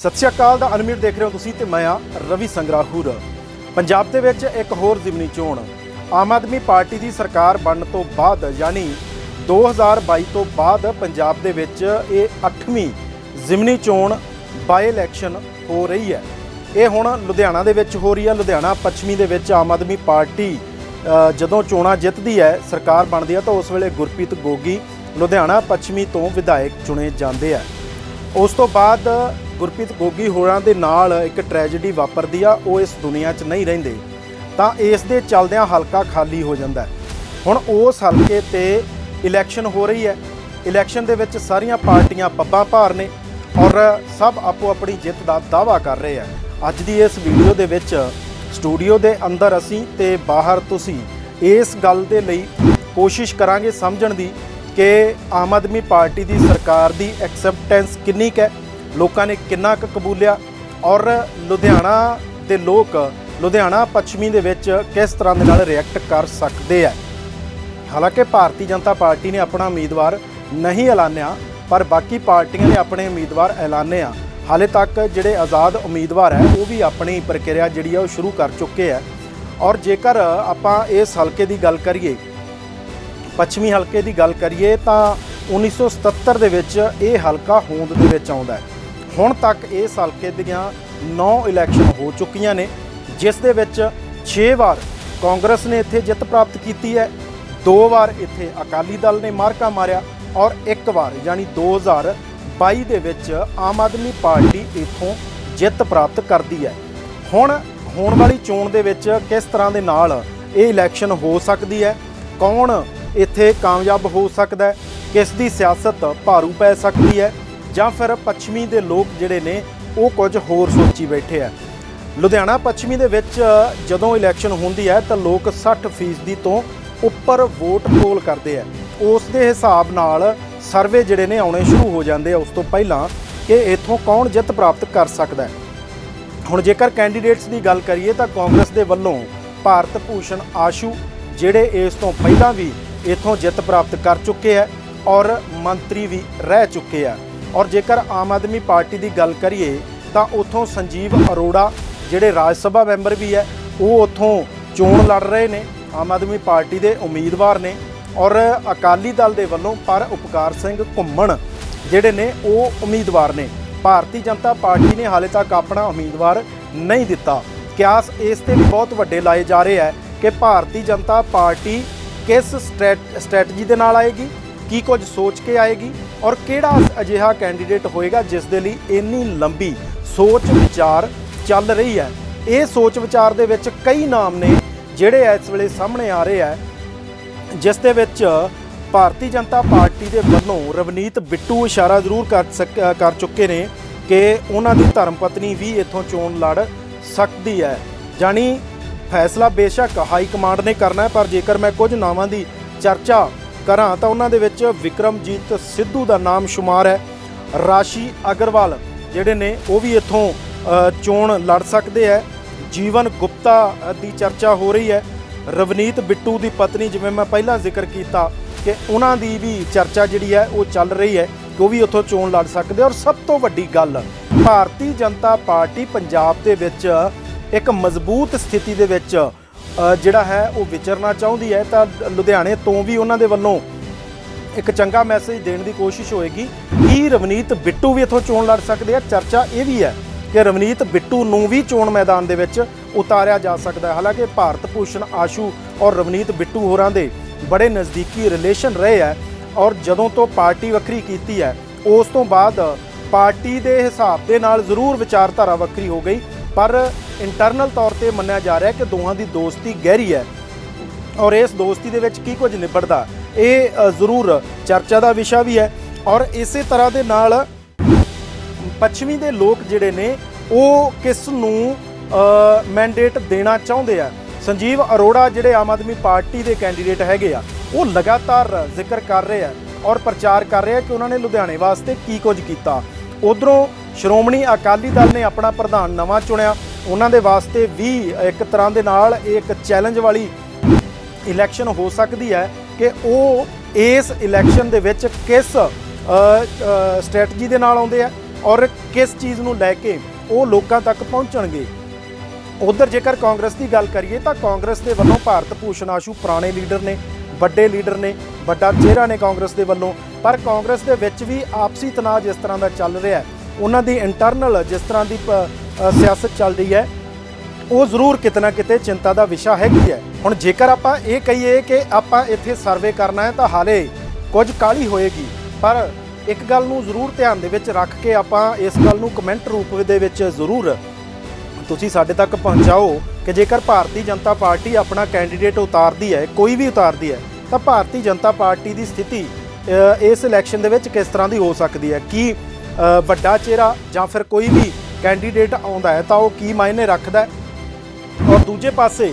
ਸਤਿ ਸ਼੍ਰੀ ਅਕਾਲ ਦਾ ਅਨਮਿਊਟ ਦੇਖ ਰਹੇ ਹੋ ਤੁਸੀਂ ਤੇ ਮੈਂ ਆ ਰਵੀ ਸੰਗਰਾਹੂਰ। ਪੰਜਾਬ ਦੇ ਵਿੱਚ ਇੱਕ ਹੋਰ ਜ਼ਿਮਨੀ ਚੋਣ। ਆਮ ਆਦਮੀ ਪਾਰਟੀ ਦੀ ਸਰਕਾਰ ਬਣਨ ਤੋਂ ਬਾਅਦ, ਯਾਨੀ 2022 ਤੋਂ ਬਾਅਦ ਪੰਜਾਬ ਦੇ ਵਿੱਚ ਇਹ 8ਵੀਂ ਜ਼ਿਮਨੀ ਚੋਣ ਬਾਈ ਇਲੈਕਸ਼ਨ ਹੋ ਰਹੀ ਹੈ। ਇਹ ਹੁਣ ਲੁਧਿਆਣਾ ਦੇ ਵਿੱਚ ਹੋ ਰਹੀ ਹੈ। ਲੁਧਿਆਣਾ ਪੱਛਮੀ ਦੇ ਵਿੱਚ ਆਮ ਆਦਮੀ ਪਾਰਟੀ ਜਦੋਂ ਚੋਣਾਂ ਜਿੱਤਦੀ ਹੈ, ਸਰਕਾਰ ਬਣਦੀ ਹੈ ਤਾਂ ਉਸ ਵੇਲੇ ਗੁਰਪ੍ਰੀਤ ਗੋਗੀ ਲੁਧਿਆਣਾ ਪੱਛਮੀ ਤੋਂ ਵਿਧਾਇਕ ਚੁਣੇ ਜਾਂਦੇ ਆ। ਉਸ ਤੋਂ ਬਾਅਦ ਗੁਰਪ੍ਰੀਤ ਗੋਗੀ ਹੋਰਾਂ ਦੇ ਨਾਲ ਇੱਕ ਟ੍ਰੈਜੇਡੀ ਵਾਪਰਦੀ ਆ, ਉਹ ਇਸ ਦੁਨੀਆ 'ਚ ਨਹੀਂ ਰਹਿੰਦੇ। ਤਾਂ ਇਸ ਦੇ ਚੱਲਦਿਆਂ ਹਲਕਾ ਖਾਲੀ ਹੋ ਜਾਂਦਾ ਹੁਣ ਉਸ ਹਲਕੇ ਤੇ ਇਲੈਕਸ਼ਨ ਹੋ ਰਹੀ ਹੈ। ਇਲੈਕਸ਼ਨ ਦੇ ਵਿੱਚ ਸਾਰੀਆਂ ਪਾਰਟੀਆਂ ਪੱਬਾਂ ਭਾਰ ਨੇ ਔਰ ਸਭ ਆਪੋ ਆਪਣੀ ਜਿੱਤ ਦਾ ਦਾਅਵਾ ਕਰ ਰਹੇ ਆ। ਅੱਜ ਦੀ ਇਸ ਵੀਡੀਓ ਦੇ ਵਿੱਚ ਸਟੂਡੀਓ ਦੇ ਅੰਦਰ ਅਸੀਂ ਤੇ ਬਾਹਰ ਤੁਸੀਂ ਇਸ ਗੱਲ ਦੇ ਲਈ ਕੋਸ਼ਿਸ਼ ਕਰਾਂਗੇ ਸਮਝਣ ਦੀ ਕਿ ਆਮ ਆਦਮੀ ਪਾਰਟੀ ਦੀ ਸਰਕਾਰ ਦੀ ਐਕਸੈਪਟੈਂਸ ਕਿੰਨੀ ਕੁ ਹੈ। ਲੋਕਾਂ ਨੇ ਕਿੰਨਾ ਕੁ ਕਬੂਲਿਆ ਔਰ ਲੁਧਿਆਣਾ ਦੇ ਲੋਕ ਲੁਧਿਆਣਾ ਪੱਛਮੀ ਦੇ ਵਿੱਚ ਕਿਸ ਤਰ੍ਹਾਂ ਦੇ ਨਾਲ ਰਿਐਕਟ ਕਰ ਸਕਦੇ ਆ? ਹਾਲਾਂਕਿ ਭਾਰਤੀ ਜਨਤਾ ਪਾਰਟੀ ਨੇ ਆਪਣਾ ਉਮੀਦਵਾਰ ਨਹੀਂ ਐਲਾਨਿਆ, ਪਰ ਬਾਕੀ ਪਾਰਟੀਆਂ ਨੇ ਆਪਣੇ ਉਮੀਦਵਾਰ ਐਲਾਨੇ ਆ। ਹਾਲੇ ਤੱਕ ਜਿਹੜੇ ਆਜ਼ਾਦ ਉਮੀਦਵਾਰ ਹੈ, ਉਹ ਵੀ ਆਪਣੀ ਪ੍ਰਕਿਰਿਆ ਜਿਹੜੀ ਆ ਉਹ ਸ਼ੁਰੂ ਕਰ ਚੁੱਕੇ ਆ। ਔਰ ਜੇਕਰ ਆਪਾਂ ਇਸ ਹਲਕੇ ਦੀ ਗੱਲ ਕਰੀਏ, ਪੱਛਮੀ ਹਲਕੇ ਦੀ ਗੱਲ ਕਰੀਏ, ਤਾਂ 1977 ਦੇ ਵਿੱਚ ਇਹ ਹਲਕਾ ਹੋਂਦ ਦੇ ਵਿੱਚ ਆਉਂਦਾ ਹੈ। ਹੁਣ ਤੱਕ ਇਸ ਹਲਕੇ ਦੀਆਂ 9 ਇਲੈਕਸ਼ਨ ਹੋ ਚੁੱਕੀਆਂ ਨੇ, ਜਿਸ ਦੇ ਵਿੱਚ 6 ਵਾਰ ਕਾਂਗਰਸ ਨੇ ਇੱਥੇ ਜਿੱਤ ਪ੍ਰਾਪਤ ਕੀਤੀ ਹੈ, ਦੋ ਵਾਰ ਇੱਥੇ ਅਕਾਲੀ ਦਲ ਨੇ ਮਾਰਕਾ ਮਾਰਿਆ ਔਰ ਇੱਕ ਵਾਰ ਯਾਨੀ 2022 ਦੇ ਵਿੱਚ ਆਮ ਆਦਮੀ ਪਾਰਟੀ ਇੱਥੋਂ ਜਿੱਤ ਪ੍ਰਾਪਤ ਕਰਦੀ ਹੈ। ਹੁਣ ਹੋਣ ਵਾਲੀ ਚੋਣ ਦੇ ਵਿੱਚ ਕਿਸ ਤਰ੍ਹਾਂ ਦੇ ਨਾਲ ਇਹ ਇਲੈਕਸ਼ਨ ਹੋ ਸਕਦੀ ਹੈ, ਕੌਣ ਇੱਥੇ ਕਾਮਯਾਬ ਹੋ ਸਕਦਾ ਹੈ, ਕਿਸ ਦੀ ਸਿਆਸਤ ਭਾਰੂ ਪੈ ਸਕਦੀ ਹੈ ਜਾਂ ਫਿਰ ਪੱਛਮੀ ਦੇ ਲੋਕ ਜਿਹੜੇ ਨੇ, ਉਹ ਕੁਝ ਹੋਰ ਸੋਚੀ ਬੈਠੇ ਆ। ਲੁਧਿਆਣਾ ਪੱਛਮੀ ਦੇ ਵਿੱਚ ਜਦੋਂ ਇਲੈਕਸ਼ਨ ਹੁੰਦੀ ਹੈ, ਤਾਂ ਲੋਕ 60% ਤੋਂ ਉੱਪਰ ਵੋਟ ਪੋਲ ਕਰਦੇ ਆ। ਉਸ ਦੇ ਹਿਸਾਬ ਨਾਲ ਸਰਵੇ ਜਿਹੜੇ ਨੇ ਆਉਣੇ ਸ਼ੁਰੂ ਹੋ ਜਾਂਦੇ ਆ, ਉਸ ਤੋਂ ਪਹਿਲਾਂ ਕਿ ਇੱਥੋਂ ਕੌਣ ਜਿੱਤ ਪ੍ਰਾਪਤ ਕਰ ਸਕਦਾ ਹੈ। ਹੁਣ ਜੇਕਰ ਕੈਂਡੀਡੇਟਸ ਦੀ ਗੱਲ ਕਰੀਏ, ਤਾਂ ਕਾਂਗਰਸ ਦੇ ਵੱਲੋਂ ਭਾਰਤ ਭੂਸ਼ਣ ਆਸ਼ੂ ਜਿਹੜੇ ਇਸ ਤੋਂ ਪਹਿਲਾਂ ਵੀ ਇਥੋਂ ਜਿੱਤ ਪ੍ਰਾਪਤ ਕਰ ਚੁੱਕੇ ਹੈ ਔਰ ਮੰਤਰੀ ਵੀ ਰਹਿ ਚੁੱਕੇ ਆ। ਔਰ ਜੇਕਰ ਆਮ ਆਦਮੀ ਪਾਰਟੀ ਦੀ ਗੱਲ ਕਰੀਏ, ਤਾਂ ਉਥੋਂ ਸੰਜੀਵ ਅਰੋੜਾ, ਜਿਹੜੇ ਰਾਜ ਸਭਾ ਮੈਂਬਰ ਵੀ ਹੈ, ਉਹ ਉਥੋਂ ਚੋਣ ਲੜ ਰਹੇ ਨੇ, ਆਮ ਆਦਮੀ ਪਾਰਟੀ ਦੇ ਉਮੀਦਵਾਰ ਨੇ ਔਰ ਅਕਾਲੀ ਦਲ ਦੇ ਵੱਲੋਂ ਪਰ ਉਪਕਾਰ ਸਿੰਘ ਘੁੰਮਣ ਜਿਹੜੇ ਨੇ, ਉਹ ਉਮੀਦਵਾਰ ਨੇ। ਭਾਰਤੀ ਜਨਤਾ ਪਾਰਟੀ ਨੇ ਹਾਲੇ ਤੱਕ ਆਪਣਾ ਉਮੀਦਵਾਰ ਨਹੀਂ ਦਿੱਤਾ। ਕਿਆਸ ਇਸ ਤੇ ਵੀ ਬਹੁਤ ਵੱਡੇ ਲਾਏ ਜਾ ਰਹੇ ਹੈ ਕਿ ਭਾਰਤੀ ਜਨਤਾ ਪਾਰਟੀ ਕਿਸ ਸਟ੍ਰੈਟ- ਸਟ੍ਰੈਟਜੀ ਦੇ ਨਾਲ ਆਏਗੀ, ਕੀ ਕੁਝ ਸੋਚ ਕੇ ਆਏਗੀ ਔਰ ਕਿਹੜਾ ਅਜਿਹਾ ਕੈਂਡੀਡੇਟ ਹੋਏਗਾ ਜਿਸ ਦੇ ਲਈ ਇੰਨੀ ਲੰਬੀ ਸੋਚ ਵਿਚਾਰ ਚੱਲ ਰਹੀ ਹੈ? ਇਹ ਸੋਚ ਵਿਚਾਰ ਦੇ ਵਿੱਚ ਕਈ ਨਾਮ ਨੇ ਜਿਹੜੇ ਇਸ ਵੇਲੇ ਸਾਹਮਣੇ ਆ ਰਹੇ ਹੈ, ਜਿਸ ਦੇ ਵਿੱਚ ਭਾਰਤੀ ਜਨਤਾ ਪਾਰਟੀ ਦੇ ਵੱਲੋਂ ਰਵਨੀਤ ਬਿੱਟੂ ਇਸ਼ਾਰਾ ਜ਼ਰੂਰ ਕਰ ਸਕ- ਕਰ ਚੁੱਕੇ ਨੇ ਕਿ ਉਹਨਾਂ ਦੀ ਧਰਮ ਪਤਨੀ ਵੀ ਇੱਥੋਂ ਚੋਣ ਲੜ ਸਕਦੀ ਹੈ। ਜਾਨੀ ਫੈਸਲਾ ਬੇਸ਼ੱਕ ਹਾਈ ਕਮਾਂਡ ਨੇ ਕਰਨਾ ਹੈ, ਪਰ ਜੇਕਰ ਮੈਂ ਕੁਝ ਨਾਵਾਂ ਦੀ ਚਰਚਾ ਕਰਾਂ ਤਾਂ ਉਹਨਾਂ ਦੇ ਵਿੱਚ ਵਿਕਰਮਜੀਤ ਸਿੱਧੂ ਦਾ ਨਾਮ ਸ਼ੁਮਾਰ ਹੈ। ਰਾਸ਼ੀ ਅਗਰਵਾਲ, ਜਿਹੜੇ ਨੇ ਉਹ ਵੀ ਇੱਥੋਂ ਚੋਣ ਲੜ ਸਕਦੇ ਹੈ। ਜੀਵਨ ਗੁਪਤਾ ਦੀ ਚਰਚਾ ਹੋ ਰਹੀ ਹੈ। ਰਵਨੀਤ ਬਿੱਟੂ ਦੀ ਪਤਨੀ, ਜਿਵੇਂ ਮੈਂ ਪਹਿਲਾਂ ਜ਼ਿਕਰ ਕੀਤਾ ਕਿ ਉਹਨਾਂ ਦੀ ਵੀ ਚਰਚਾ ਜਿਹੜੀ ਹੈ, ਉਹ ਚੱਲ ਰਹੀ ਹੈ ਕਿ ਉਹ ਵੀ ਉੱਥੋਂ ਚੋਣ ਲੜ ਸਕਦੇ ਔਰ ਸਭ ਤੋਂ ਵੱਡੀ ਗੱਲ, ਭਾਰਤੀ ਜਨਤਾ ਪਾਰਟੀ ਪੰਜਾਬ ਦੇ ਵਿੱਚ ਇੱਕ ਮਜ਼ਬੂਤ ਸਥਿਤੀ ਦੇ ਵਿੱਚ ਜਿਹੜਾ ਹੈ ਉਹ ਵਿਚਰਨਾ ਚਾਹੁੰਦੀ ਹੈ ਤਾਂ ਲੁਧਿਆਣੇ ਤੋਂ ਵੀ ਉਹਨਾਂ ਦੇ ਵੱਲੋਂ ਇੱਕ ਚੰਗਾ ਮੈਸੇਜ ਦੇਣ ਦੀ ਕੋਸ਼ਿਸ਼ ਹੋਏਗੀ। ਕਿ ਰਵਨੀਤ ਬਿੱਟੂ ਵੀ ਇੱਥੋਂ ਚੋਣ ਲੜ ਸਕਦੇ ਆ? ਚਰਚਾ ਇਹ ਵੀ ਹੈ ਕਿ ਰਵਨੀਤ ਬਿੱਟੂ ਨੂੰ ਵੀ ਚੋਣ ਮੈਦਾਨ ਦੇ ਵਿੱਚ ਉਤਾਰਿਆ ਜਾ ਸਕਦਾ ਹੈ। ਹਾਲਾਂਕਿ ਭਾਰਤ ਭੂਸ਼ਣ ਆਸ਼ੂ ਔਰ ਰਵਨੀਤ ਬਿੱਟੂ ਹੋਰਾਂ ਦੇ ਬੜੇ ਨਜ਼ਦੀਕੀ ਰਿਲੇਸ਼ਨ ਰਹੇ ਹੈ ਔਰ ਜਦੋਂ ਤੋਂ ਪਾਰਟੀ ਵੱਖਰੀ ਕੀਤੀ ਹੈ, ਉਸ ਤੋਂ ਬਾਅਦ ਪਾਰਟੀ ਦੇ ਹਿਸਾਬ ਦੇ ਨਾਲ ਜ਼ਰੂਰ ਵਿਚਾਰਧਾਰਾ ਵੱਖਰੀ ਹੋ ਗਈ। ਪਰ ਇੰਟਰਨਲ ਤੌਰ ਤੇ ਮੰਨਿਆ ਜਾ ਰਿਹਾ ਕਿ ਦੋਹਾਂ ਦੀ ਦੋਸਤੀ ਗਹਿਰੀ ਹੈ। ਔਰ ਇਸ ਦੋਸਤੀ ਦੇ ਵਿੱਚ ਕੀ ਕੁਝ ਨਿਬੜਦਾ, ਇਹ ਜ਼ਰੂਰ ਚਰਚਾ ਦਾ ਵਿਸ਼ਾ ਵੀ ਹੈ। ਔਰ ਇਸੇ ਤਰ੍ਹਾਂ ਦੇ ਨਾਲ ਪੱਛਮੀ ਦੇ ਲੋਕ ਜਿਹੜੇ ਨੇ, ਉਹ ਕਿਸ ਨੂੰ ਮੈਂਡੇਟ ਦੇਣਾ ਚਾਹੁੰਦੇ ਆ? ਸੰਜੀਵ ਅਰੋੜਾ ਜਿਹੜੇ ਆਮ ਆਦਮੀ ਪਾਰਟੀ ਦੇ ਕੈਂਡੀਡੇਟ ਹੈਗੇ ਆ, ਉਹ ਲਗਾਤਾਰ ਜ਼ਿਕਰ ਕਰ ਰਹੇ ਆ ਔਰ ਪ੍ਰਚਾਰ ਕਰ ਰਹੇ ਆ ਕਿ ਉਹਨਾਂ ਨੇ ਲੁਧਿਆਣੇ ਵਾਸਤੇ ਕੀ ਕੁਝ ਕੀਤਾ। ਉਧਰੋਂ ਸ਼੍ਰੋਮਣੀ ਅਕਾਲੀ ਦਲ ਨੇ ਆਪਣਾ ਪ੍ਰਧਾਨ ਨਵਾਂ ਚੁਣਿਆ। ਉਹਨਾਂ ਦੇ ਵਾਸਤੇ ਵੀ ਇੱਕ ਤਰ੍ਹਾਂ ਦੇ ਨਾਲ ਇਹ ਇੱਕ ਚੈਲੰਜ ਵਾਲੀ ਇਲੈਕਸ਼ਨ ਹੋ ਸਕਦੀ ਹੈ ਕਿ ਉਹ ਇਸ ਇਲੈਕਸ਼ਨ ਦੇ ਵਿੱਚ ਕਿਸ ਸਟ੍ਰੈਟਜੀ ਦੇ ਨਾਲ ਆਉਂਦੇ ਆ ਔਰ ਕਿਸ ਚੀਜ਼ ਨੂੰ ਲੈ ਕੇ ਉਹ ਲੋਕਾਂ ਤੱਕ ਪਹੁੰਚਣਗੇ। ਉਧਰ ਜੇਕਰ ਕਾਂਗਰਸ ਦੀ ਗੱਲ ਕਰੀਏ ਤਾਂ ਕਾਂਗਰਸ ਦੇ ਵੱਲੋਂ ਭਾਰਤ ਭੂਸ਼ਣ ਆਸ਼ੂ ਪੁਰਾਣੇ ਲੀਡਰ ਨੇ, ਵੱਡੇ ਲੀਡਰ ਨੇ, ਵੱਡਾ ਚਿਹਰਾ ਨੇ ਕਾਂਗਰਸ ਦੇ ਵੱਲੋਂ। ਪਰ ਕਾਂਗਰਸ ਦੇ ਵਿੱਚ ਵੀ ਆਪਸੀ ਤਣਾਅ ਜਿਸ ਤਰ੍ਹਾਂ ਦਾ ਚੱਲ ਰਿਹਾ ਹੈ ਉਹਨਾਂ ਦੀ ਇੰਟਰਨਲ ਜਿਸ ਤਰ੍ਹਾਂ ਦੀ ਪ- ਸਿਆਸਤ ਚੱਲ ਰਹੀ ਹੈ, ਉਹ ਜ਼ਰੂਰ ਕਿਤੇ ਨਾ ਕਿਤੇ ਚਿੰਤਾ ਦਾ ਵਿਸ਼ਾ ਹੈਗੀ ਹੈ। ਹੁਣ ਜੇਕਰ ਆਪਾਂ ਇਹ ਕਹੀਏ ਕਿ ਆਪਾਂ ਇੱਥੇ ਸਰਵੇ ਕਰਨਾ ਹੈ ਤਾਂ ਹਾਲੇ ਕੁਝ ਕਾਲੀ ਹੋਏਗੀ। ਪਰ ਇੱਕ ਗੱਲ ਨੂੰ ਜ਼ਰੂਰ ਧਿਆਨ ਦੇ ਵਿੱਚ ਰੱਖ ਕੇ ਆਪਾਂ ਇਸ ਗੱਲ ਨੂੰ ਕਮੈਂਟ ਰੂਪ ਦੇ ਵਿੱਚ ਜ਼ਰੂਰ ਤੁਸੀਂ ਸਾਡੇ ਤੱਕ ਪਹੁੰਚਾਓ ਕਿ ਜੇਕਰ ਭਾਰਤੀ ਜਨਤਾ ਪਾਰਟੀ ਆਪਣਾ ਕੈਂਡੀਡੇਟ ਉਤਾਰਦੀ ਹੈ, ਕੋਈ ਵੀ ਉਤਾਰਦੀ ਹੈ, ਤਾਂ ਭਾਰਤੀ ਜਨਤਾ ਪਾਰਟੀ ਦੀ ਸਥਿਤੀ ਇਸ ਇਲੈਕਸ਼ਨ ਦੇ ਵਿੱਚ ਕਿਸ ਤਰ੍ਹਾਂ ਦੀ ਹੋ ਸਕਦੀ ਹੈ? ਕੀ ਵੱਡਾ ਚਿਹਰਾ ਜਾਂ ਫਿਰ ਕੋਈ ਵੀ ਕੈਂਡੀਡੇਟ ਆਉਂਦਾ ਹੈ ਤਾਂ ਉਹ ਕੀ ਮਾਇਨੇ ਰੱਖਦਾ ਹੈ? ਔਰ ਦੂਜੇ ਪਾਸੇ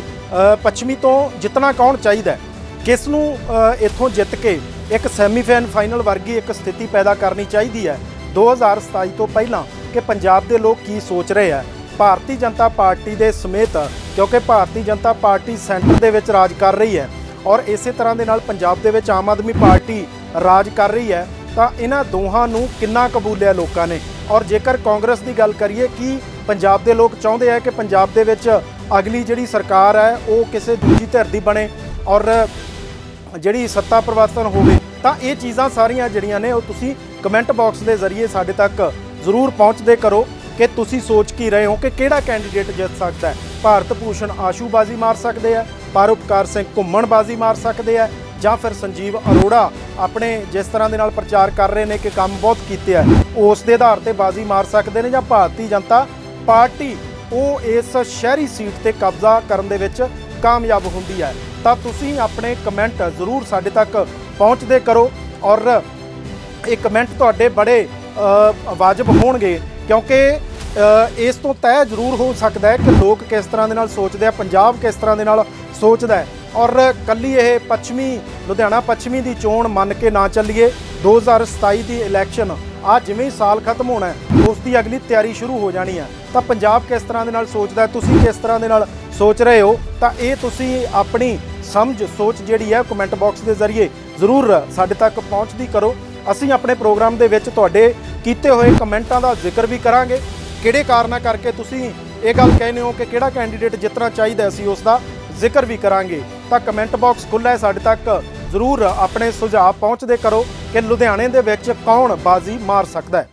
ਪੱਛਮੀ ਤੋਂ ਜਿੱਤਣਾ ਕੌਣ ਚਾਹੀਦਾ ਹੈ? ਕਿਸ ਨੂੰ ਇੱਥੋਂ ਜਿੱਤ ਕੇ ਇੱਕ ਸੈਮੀਫਾਈਨ ਫਾਈਨਲ ਵਰਗੀ ਇੱਕ ਸਥਿਤੀ ਪੈਦਾ ਕਰਨੀ ਚਾਹੀਦੀ ਹੈ? 2027 ਤੋਂ ਪਹਿਲਾਂ ਕਿ ਪੰਜਾਬ ਦੇ ਲੋਕ ਕੀ ਸੋਚ ਰਹੇ ਆ ਭਾਰਤੀ ਜਨਤਾ ਪਾਰਟੀ ਦੇ ਸਮੇਤ, ਕਿਉਂਕਿ ਭਾਰਤੀ ਜਨਤਾ ਪਾਰਟੀ ਸੈਂਟਰ ਦੇ ਵਿੱਚ ਰਾਜ ਕਰ ਰਹੀ ਹੈ ਔਰ ਇਸੇ ਤਰ੍ਹਾਂ ਦੇ ਨਾਲ ਪੰਜਾਬ ਦੇ ਵਿੱਚ ਆਮ ਆਦਮੀ ਪਾਰਟੀ ਰਾਜ ਕਰ ਰਹੀ ਹੈ ਤਾਂ ਇਹਨਾਂ ਦੋਹਾਂ ਨੂੰ ਕਿੰਨਾ ਕਬੂਲਿਆ ਲੋਕਾਂ ਨੇ? ਔਰ ਜੇਕਰ ਕਾਂਗਰਸ ਦੀ ਗੱਲ ਕਰੀਏ, ਕਿ ਪੰਜਾਬ ਦੇ ਲੋਕ ਚਾਹੁੰਦੇ ਆ ਕਿ ਪੰਜਾਬ ਦੇ ਵਿੱਚ ਅਗਲੀ ਜਿਹੜੀ ਸਰਕਾਰ ਹੈ, ਉਹ ਕਿਸੇ ਦੂਜੀ ਧਿਰ ਦੀ ਬਣੇ ਔਰ ਜਿਹੜੀ ਸੱਤਾ ਪਰਿਵਰਤਨ ਹੋਵੇ? ਤਾਂ ਇਹ ਚੀਜ਼ਾਂ ਸਾਰੀਆਂ ਜਿਹੜੀਆਂ ਨੇ, ਉਹ ਤੁਸੀਂ ਕਮੈਂਟ ਬਾਕਸ ਦੇ ਜ਼ਰੀਏ ਸਾਡੇ ਤੱਕ ਜ਼ਰੂਰ ਪਹੁੰਚਦੇ ਕਰੋ ਕਿ ਤੁਸੀਂ ਸੋਚ ਕੀ ਰਹੇ ਹੋ ਕਿ ਕਿਹੜਾ ਕੈਂਡੀਡੇਟ ਜਿੱਤ ਸਕਦਾ ਹੈ? ਭਾਰਤ ਭੂਸ਼ਣ ਆਸ਼ੂ ਬਾਜ਼ੀ ਮਾਰ ਸਕਦੇ ਆ ਪਰਉਪਕਾਰ ਸਿੰਘ ਘੁੰਮਣ ਬਾਜ਼ੀ ਮਾਰ ਸਕਦੇ ਆ ਜਾਂ ਫਿਰ ਸੰਜੀਵ ਅਰੋੜਾ ਆਪਣੇ ਜਿਸ ਤਰ੍ਹਾਂ ਦੇ ਨਾਲ ਪ੍ਰਚਾਰ ਕਰ ਰਹੇ ਨੇ ਕਿ ਕੰਮ ਬਹੁਤ ਕੀਤੇ ਆ, ਉਸ ਦੇ ਆਧਾਰ ਤੇ ਬਾਜ਼ੀ ਮਾਰ ਸਕਦੇ ਨੇ ਜਾਂ ਭਾਰਤੀ ਜਨਤਾ ਪਾਰਟੀ ਉਹ ਇਸ ਸ਼ਹਿਰੀ ਸੀਟ ਤੇ ਕਬਜ਼ਾ ਕਰਨ ਦੇ ਵਿੱਚ ਕਾਮਯਾਬ ਹੁੰਦੀ ਹੈ। ਤਾਂ ਤੁਸੀਂ ਆਪਣੇ ਕਮੈਂਟ ਜ਼ਰੂਰ ਸਾਡੇ ਤੱਕ ਪਹੁੰਚਦੇ ਕਰੋ ਔਰ ਇਹ ਕਮੈਂਟ ਤੁਹਾਡੇ ਬੜੇ ਵਾਜਬ ਹੋਣਗੇ ਕਿਉਂਕਿ ਇਸ ਤੋਂ ਤੈਅ ਜ਼ਰੂਰ ਹੋ ਸਕਦਾ ਹੈ ਕਿ ਲੋਕ ਕਿਸ ਤਰ੍ਹਾਂ ਦੇ ਨਾਲ ਸੋਚਦੇ ਆ, ਪੰਜਾਬ ਕਿਸ ਤਰ੍ਹਾਂ ਦੇ ਨਾਲ ਸੋਚਦਾ ਹੈ। ਔਰ ਕੱਲੀ ਇਹ ਪੱਛਮੀ, ਲੁਧਿਆਣਾ ਪੱਛਮੀ ਦੀ ਚੋਣ ਮੰਨ ਕੇ ਨਾ ਚੱਲੀਏ 2027 ਦੀ ਇਲੈਕਸ਼ਨ ਆ ਜਿਵੇਂ ਹੀ ਸਾਲ ਖਤਮ ਹੋਣਾ ਹੈ, ਉਸ ਦੀ ਅਗਲੀ ਤਿਆਰੀ ਸ਼ੁਰੂ ਹੋ ਜਾਣੀ ਹੈ। ਤਾਂ ਪੰਜਾਬ ਕਿਸ ਤਰ੍ਹਾਂ ਦੇ ਨਾਲ ਸੋਚਦਾ ਤੁਸੀਂ ਕਿਸ ਤਰ੍ਹਾਂ ਦੇ ਨਾਲ ਸੋਚ ਰਹੇ ਹੋ? ਤਾਂ ਇਹ ਤੁਸੀਂ ਆਪਣੀ ਸਮਝ, ਸੋਚ ਜਿਹੜੀ ਹੈ, ਕਮੈਂਟ ਬਾਕਸ ਦੇ ਜ਼ਰੀਏ ਜ਼ਰੂਰ ਸਾਡੇ ਤੱਕ ਪਹੁੰਚਦੀ ਕਰੋ। ਅਸੀਂ ਆਪਣੇ ਪ੍ਰੋਗਰਾਮ ਦੇ ਵਿੱਚ ਤੁਹਾਡੇ ਕੀਤੇ ਹੋਏ ਕਮੈਂਟਾਂ ਦਾ ਜ਼ਿਕਰ ਵੀ ਕਰਾਂਗੇ। ਕਿਹੜੇ ਕਾਰਨਾਂ ਕਰਕੇ ਤੁਸੀਂ ਇਹ ਗੱਲ ਕਹਿੰਦੇ ਹੋ ਕਿ ਕਿਹੜਾ ਕੈਂਡੀਡੇਟ ਜਿੱਤਣਾ ਚਾਹੀਦਾ ਸੀ ਉਸ ਦਾ? ਜ਼ਿਕਰ ਵੀ ਕਰਾਂਗੇ। ਤਾਂ ਕਮੈਂਟ ਬਾਕਸ ਖੁੱਲ੍ਹਾ ਹੈ ਸਾਡੇ ਤੱਕ। ਜ਼ਰੂਰ ਆਪਣੇ ਸੁਝਾਅ ਪਹੁੰਚਦੇ ਕਰੋ ਕਿ ਲੁਧਿਆਣੇ ਦੇ ਵਿੱਚ ਕੌਣ ਬਾਜ਼ੀ ਮਾਰ ਸਕਦਾ ਹੈ।